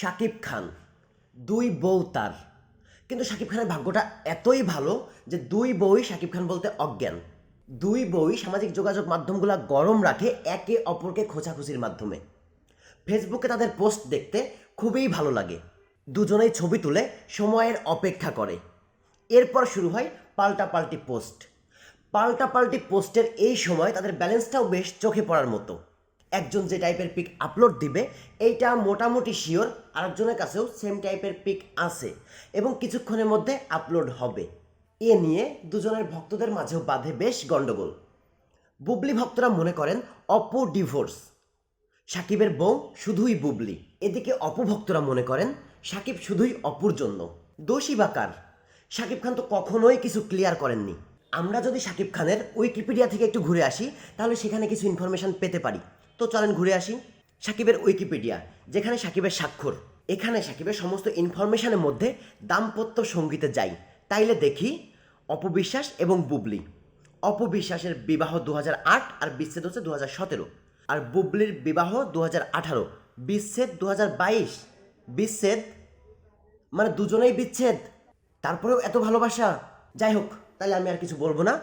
শাকিব খান, দুই বউ তার। কিন্তু শাকিব খানের ভাগ্যটা এতই ভালো যে দুই বউই শাকিব খান বলতে অজ্ঞান। দুই বউই সামাজিক যোগাযোগ মাধ্যমগুলো গরম রাখে একে অপরকে খোঁচাখুচির মাধ্যমে। ফেসবুকে তাদের পোস্ট দেখতে খুবই ভালো লাগে। দুজনেই ছবি তুলে সময়ের অপেক্ষা করে। এরপর শুরু হয় পাল্টাপাল্টি পোস্ট। পাল্টাপাল্টি পোস্টের এই সময় তাদের ব্যালেন্সটাও বেশ চোখে পড়ার মতো। একজন যে টাইপের পিক আপলোড দিবে, এইটা মোটামুটি শিওর আরেকজনের কাছেও সেম টাইপের পিক আছে এবং কিছুক্ষণের মধ্যে আপলোড হবে। এ নিয়ে দুজনের ভক্তদের মাঝেও বাধে বেশ গণ্ডগোল বুবলি ভক্তরা মনে করেন অপু ডিভোর্স সাকিবের বউ শুধুই বুবলি। এদিকে অপু ভক্তরা মনে করেন সাকিব শুধুই অপুর জন্য। দোষী বা কার? সাকিব খান তো কখনোই কিছু ক্লিয়ার করেননি। আমরা যদি সাকিব খানের উইকিপিডিয়া থেকে একটু ঘুরে আসি, তাহলে সেখানে কিছু ইনফরমেশন পেতে পারি। তো চলেন ঘুরে আসি সাকিবের উইকিপিডিয়া, যেখানে সাকিবের স্বাক্ষর। এখানে সাকিবের সমস্ত ইনফরমেশনের মধ্যে দাম্পত্য সঙ্গীতে যাই, তাইলে দেখি অপবিশ্বাস এবং বুবলি। অপবিশ্বাসের বিবাহ দু হাজার আট আর বিচ্ছেদ হচ্ছে দু হাজার সতেরো। আর বুবলির বিবাহ দু হাজার আঠারো। বিচ্ছেদ দু বাইশ। বিচ্ছেদ মানে দুজনেই বিচ্ছেদ। তারপরেও এত ভালোবাসা। যাই হোক তাহলে আমি আর কিছু বলব না।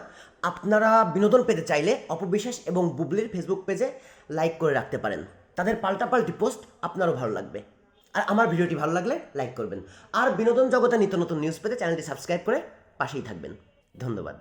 আপনারা বিনোদন পেতে চাইলে অপবিশ্বাস এবং বুবলির ফেসবুক পেজে লাইক করে রাখতে পারেন। তাদের পাল্টাপাল্টি পোস্ট আপনারও ভালো লাগবে। আর আমার ভিডিওটি ভালো লাগলে লাইক করবেন। আর বিনোদন জগতে নিত্য নতুন নিউজ পেতে চ্যানেলটি সাবস্ক্রাইব করে পাশেই থাকবেন। ধন্যবাদ।